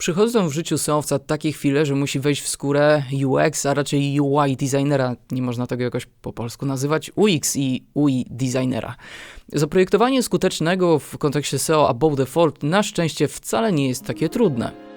Przychodzą w życiu seowca takie chwile, że musi wejść w skórę UX, a raczej UI designera, nie można tego jakoś po polsku nazywać, UX i UI designera. Zaprojektowanie skutecznego w kontekście SEO above default na szczęście wcale nie jest takie trudne.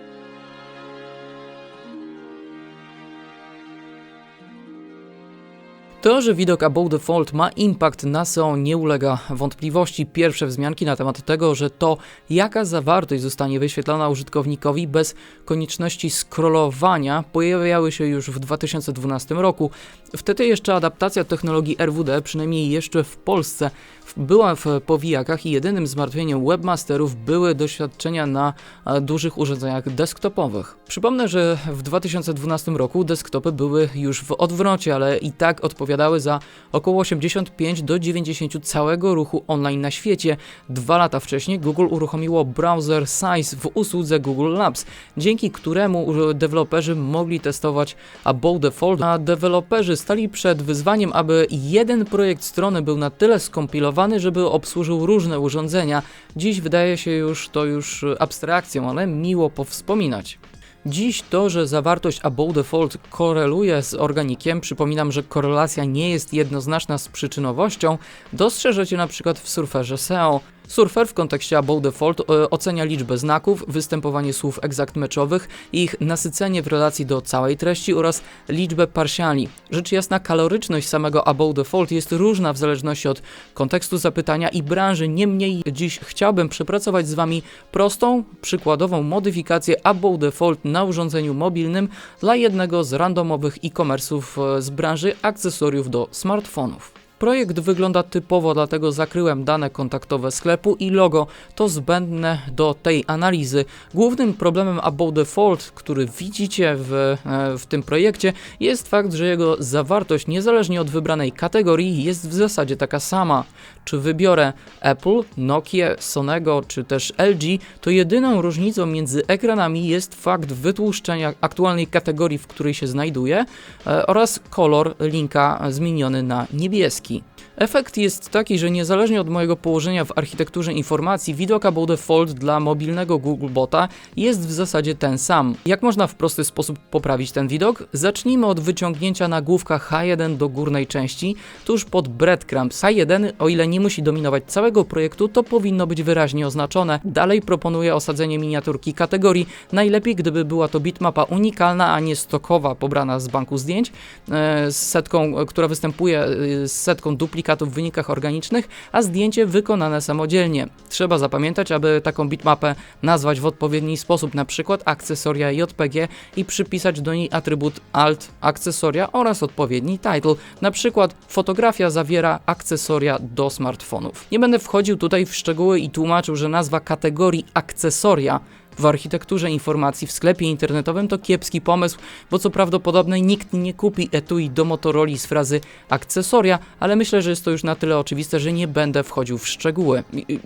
To, że widok Above Default ma impact na SEO nie ulega wątpliwości. Pierwsze wzmianki na temat tego, że to jaka zawartość zostanie wyświetlona użytkownikowi bez konieczności scrollowania pojawiały się już w 2012 roku. Wtedy jeszcze adaptacja technologii RWD, przynajmniej jeszcze w Polsce, była w powijakach i jedynym zmartwieniem webmasterów były doświadczenia na e, dużych urządzeniach desktopowych. Przypomnę, że w 2012 roku desktopy były już w odwrocie, ale i tak odpowiadały za około 85 do 90 całego ruchu online na świecie. Dwa lata wcześniej Google uruchomiło browser Size w usłudze Google Labs, dzięki któremu deweloperzy mogli testować above default, a deweloperzy stali przed wyzwaniem, aby jeden projekt strony był na tyle skompilowany, żeby obsłużył różne urządzenia. Dziś wydaje się już to już abstrakcją, ale miło powspominać. Dziś to, że zawartość above default koreluje z organikiem, przypominam, że korelacja nie jest jednoznaczna z przyczynowością, dostrzeżecie na przykład w surferze SEO. Surfer w kontekście Above Default e, ocenia liczbę znaków, występowanie słów exact meczowych, ich nasycenie w relacji do całej treści oraz liczbę partiali. Rzecz jasna, kaloryczność samego Above Default jest różna w zależności od kontekstu zapytania i branży. Niemniej dziś chciałbym przepracować z Wami prostą, przykładową modyfikację Above Default na urządzeniu mobilnym dla jednego z randomowych e-commerce'ów e, z branży akcesoriów do smartfonów. Projekt wygląda typowo, dlatego zakryłem dane kontaktowe sklepu i logo. To zbędne do tej analizy. Głównym problemem About Default, który widzicie w, e, w tym projekcie, jest fakt, że jego zawartość, niezależnie od wybranej kategorii, jest w zasadzie taka sama. Czy wybiorę Apple, Nokia, Sonego czy też LG, to jedyną różnicą między ekranami jest fakt wytłuszczenia aktualnej kategorii, w której się znajduje oraz kolor linka zmieniony na niebieski. Efekt jest taki, że niezależnie od mojego położenia w architekturze informacji, widok About Default dla mobilnego Googlebota jest w zasadzie ten sam. Jak można w prosty sposób poprawić ten widok? Zacznijmy od wyciągnięcia nagłówka H1 do górnej części, tuż pod breadcrumbs. H1, o ile nie musi dominować całego projektu, to powinno być wyraźnie oznaczone. Dalej proponuję osadzenie miniaturki kategorii. Najlepiej, gdyby była to bitmapa unikalna, a nie stokowa, pobrana z banku zdjęć, e, z setką, która występuje e, z setką duplikatów duplikatów w wynikach organicznych, a zdjęcie wykonane samodzielnie. Trzeba zapamiętać, aby taką bitmapę nazwać w odpowiedni sposób, na przykład akcesoria JPG i przypisać do niej atrybut alt akcesoria oraz odpowiedni title. Na przykład fotografia zawiera akcesoria do smartfonów. Nie będę wchodził tutaj w szczegóły i tłumaczył, że nazwa kategorii akcesoria w architekturze informacji w sklepie internetowym to kiepski pomysł, bo co prawdopodobne nikt nie kupi etui do Motorola z frazy akcesoria, ale myślę, że jest to już na tyle oczywiste, że nie będę wchodził w szczegóły.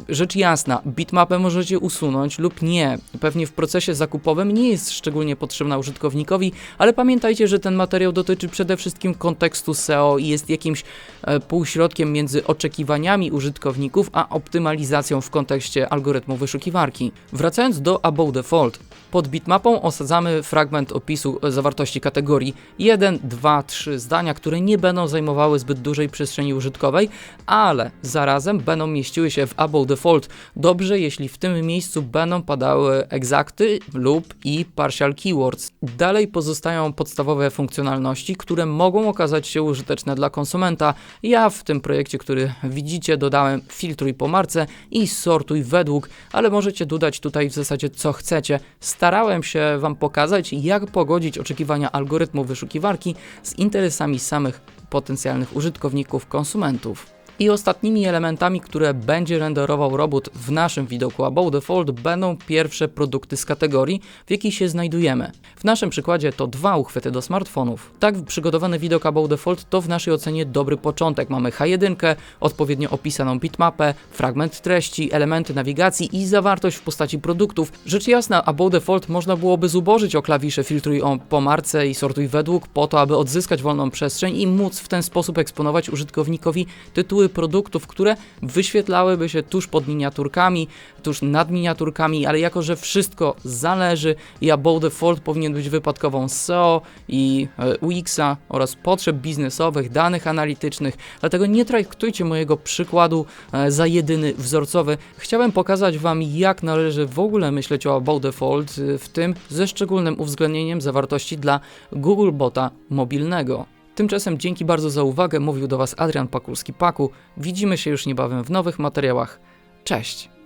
Rzecz jasna, bitmapę możecie usunąć lub nie. Pewnie w procesie zakupowym nie jest szczególnie potrzebna użytkownikowi, ale pamiętajcie, że ten materiał dotyczy przede wszystkim kontekstu SEO i jest jakimś e, półśrodkiem między oczekiwaniami użytkowników a optymalizacją w kontekście algorytmu wyszukiwarki. Wracając do above default. Pod bitmapą osadzamy fragment opisu zawartości kategorii 1, 2, 3 zdania, które nie będą zajmowały zbyt dużej przestrzeni użytkowej, ale zarazem będą mieściły się w above default. Dobrze, jeśli w tym miejscu będą padały exacty lub i partial keywords. Dalej pozostają podstawowe funkcjonalności, które mogą okazać się użyteczne dla konsumenta. Ja w tym projekcie, który widzicie, dodałem filtruj po marce i sortuj według, ale możecie dodać tutaj w zasadzie co chcecie. Starałem się Wam pokazać, jak pogodzić oczekiwania algorytmu wyszukiwarki z interesami samych potencjalnych użytkowników, konsumentów. I ostatnimi elementami, które będzie renderował robot w naszym widoku Above Default będą pierwsze produkty z kategorii, w jakiej się znajdujemy. W naszym przykładzie to dwa uchwyty do smartfonów. Tak przygotowany widok Above Default to w naszej ocenie dobry początek. Mamy H1, odpowiednio opisaną bitmapę, fragment treści, elementy nawigacji i zawartość w postaci produktów. Rzecz jasna, Above Default można byłoby zubożyć o klawisze filtruj po marce i sortuj według po to, aby odzyskać wolną przestrzeń i móc w ten sposób eksponować użytkownikowi tytuły produktów, które wyświetlałyby się tuż pod miniaturkami, tuż nad miniaturkami, ale jako, że wszystko zależy i above default powinien być wypadkową SEO i e, UX-a oraz potrzeb biznesowych, danych analitycznych, dlatego nie traktujcie mojego przykładu e, za jedyny wzorcowy. Chciałem pokazać Wam, jak należy w ogóle myśleć o above default, e, w tym ze szczególnym uwzględnieniem zawartości dla Google Bota mobilnego. Tymczasem dzięki bardzo za uwagę, mówił do Was Adrian Pakulski-Paku. Widzimy się już niebawem w nowych materiałach. Cześć!